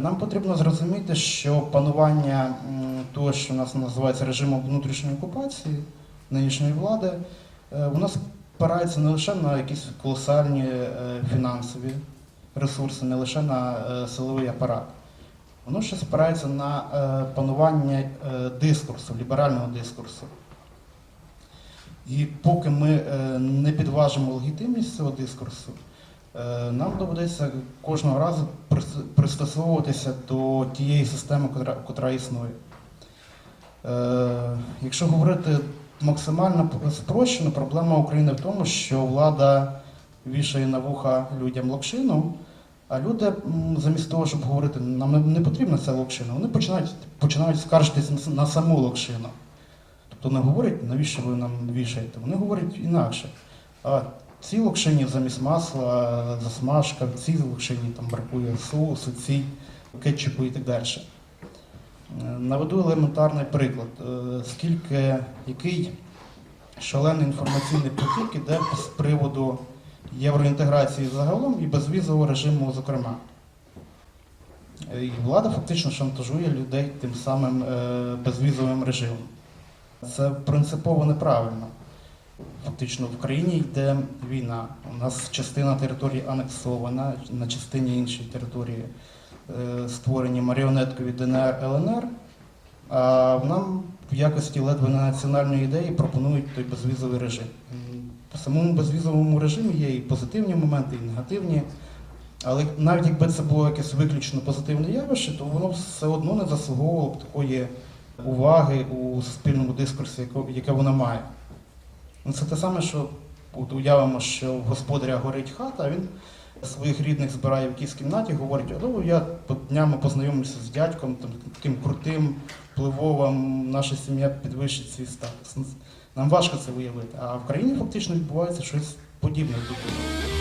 Нам потрібно зрозуміти, що панування того, що у нас називається режимом внутрішньої окупації нинішньої влади, е, воно спирається не лише на якісь колосальні е, фінансові ресурси, не лише на е, силовий апарат. Воно ще спирається на е, панування е, дискурсу, ліберального дискурсу. І поки ми е, не підважимо легітимність цього дискурсу, е, нам доведеться кожного разу пристосовуватися до тієї системи, котра, існує. Е, Якщо говорити максимально спрощено, проблема України в тому, що влада вішає на вуха людям локшину, а люди, замість того, щоб говорити, нам не- потрібна ця локшина, вони починають, починають скаржитись на, на саму локшину. Тобто не говорять, навіщо ви нам вішаєте, вони говорять інакше. А цій локшині замість масла, засмажка, в цій локшині там бракує соусу, цій кетчупу і так далі. Е, Наведу елементарний приклад. Е, Скільки, який шалений інформаційний потік іде з приводу євроінтеграції загалом і безвізового режиму, зокрема. Е, І влада фактично шантажує людей тим самим безвізовим режимом. Це принципово неправильно. Фактично в країні йде війна. У нас частина території анексована, на частині іншої території е, створені маріонеткові ДНР ЛНР. А нам в якості ледве не національної ідеї пропонують той безвізовий режим. В самому безвізовому режимі є і позитивні моменти, і негативні. Але навіть якби це було якесь виключно позитивне явище, то воно все одно не заслуговувало б такої уваги у суспільному дискурсі, яке воно має. Ну, Це те саме, що от уявимо, що в господаря горить хата, а він своїх рідних збирає в якійсь кімнаті, говорить, ну я днями познайомлюся з дядьком, там, таким крутим, впливовим, наша сім'я підвищить свій статус. Ну, Нам важко це виявити. А в країні фактично відбувається щось подібне до того.